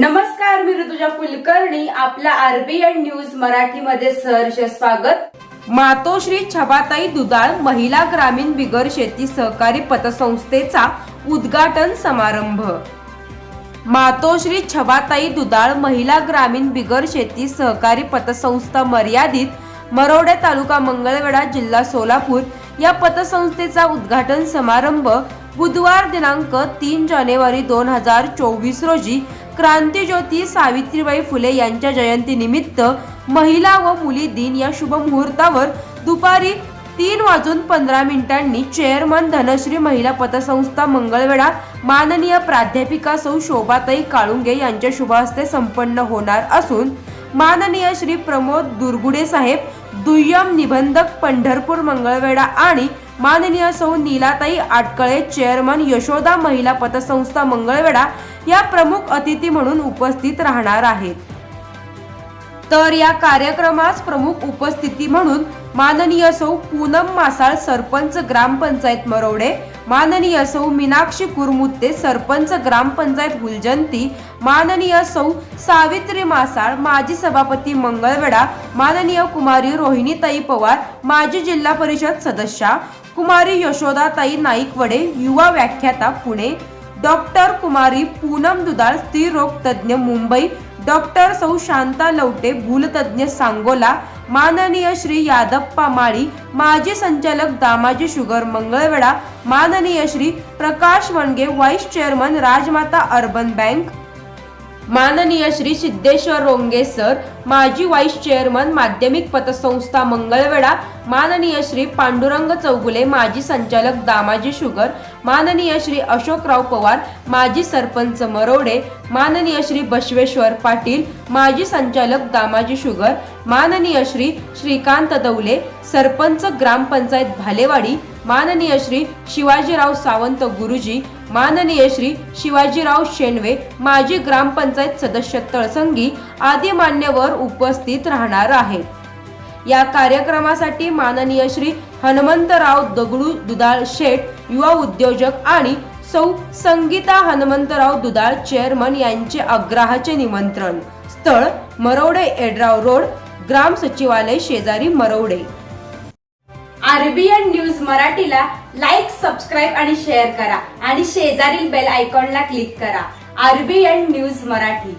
नमस्कार मी ऋतुजा कुलकर्णी. आपल्या RBN news मराठीमध्ये सहर्ष स्वागत. मातोश्री छबाताई दुधाळ महिला ग्रामीण बिगर शेती सहकारी पतसंस्थेचा उद्घाटन समारंभ. मातोश्री छबाताई दुधाळ महिला ग्रामीण बिगर शेती सहकारी पतसंस्था मर्यादित मरोडे तालुका मंगळवेढा जिल्हा सोलापूर या पतसंस्थेचा उद्घाटन समारंभ बुधवार दिनांक तीन जानेवारी दोन हजार चोवीस रोजी क्रांतीज्योती सावित्रीबाई फुले यांच्या जयंतीनिमित्त महिला व मुली दिन या शुभमुहूर्तावर दुपारी तीन वाजून पंधरा मिनिटांनी चेअरमन धनश्री महिला पतसंस्था मंगळवेढा माननीय प्राध्यापिका सौ शोभाताई काळुंगे यांच्या शुभहस्ते संपन्न होणार असून माननीय श्री प्रमोद दुर्गुडे साहेब दुय्यम निबंधक पंढरपूर मंगळवेढा आणि माननीय सौ नीलाताई आटकळे चेअरमन यशोदा महिला पतसंस्था मंगळवेढा या प्रमुख अतिथी म्हणून उपस्थित राहणार आहेत. तर या कार्यक्रमास प्रमुख उपस्थिती म्हणून माननीय सौ पूनम मासाळ सरपंच ग्रामपंचायत मरवडे माननीय सौ मीनाक्षी कुरमुत्ते सरपंच ग्रामपंचायत हुलजंती माननीय सौ सावित्री मासाळ माजी सभापती मंगळवेढा माननीय कुमारी रोहिणीताई पवार माजी जिल्हा परिषद सदस्या कुमारी यशोदाताई नाईकवडे युवा व्याख्याता पुणे डॉक्टर कुमारी पूनम दुदाळ स्त्रीरोग तज्ज्ञ मुंबई डॉक्टर सौ शांता लवटे भूलतज्ञ सांगोला माननीय श्री यादप्पा माळी माजी संचालक दामाजी शुगर मंगळवेढा माननीय Shri Prakash Vanage vice chairman Rajmata urban bank माननीय श्री सिद्धेश्वर रोंगे सर माजी व्हाईस चेअरमन माध्यमिक पतसंस्था मंगळवेढा माननीय श्री पांडुरंग चौगुले माजी संचालक दामाजी शुगर माननीय श्री अशोकराव पवार माजी सरपंच मरोडे माननीय श्री बसवेश्वर पाटील माजी संचालक दामाजी शुगर माननीय श्री श्रीकांत दौले सरपंच ग्रामपंचायत भालेवाडी माननीय श्री शिवाजीराव सावंत गुरुजी माननीय श्री शिवाजीराव शेणवे माजी ग्रामपंचायत सदस्य तळसंगी आदी मान्यवर उपस्थित राहणार आहेत. या कार्यक्रमासाठी माननीय श्री हनुमंतराव दगडू दुधाळ शेठ युवा उद्योजक आणि सौ संगीता हनुमंतराव दुधाळ चेअरमन यांचे आग्रहाचे निमंत्रण. स्थळ मरवडे एड्राव रोड ग्राम सचिवालय शेजारी मरवडे. आरबीएन न्यूज मराठीला लाईक सबस्क्राईब आणि शेअर करा आणि शेजारील बेल आयकॉनला क्लिक करा. RBN news Marathi.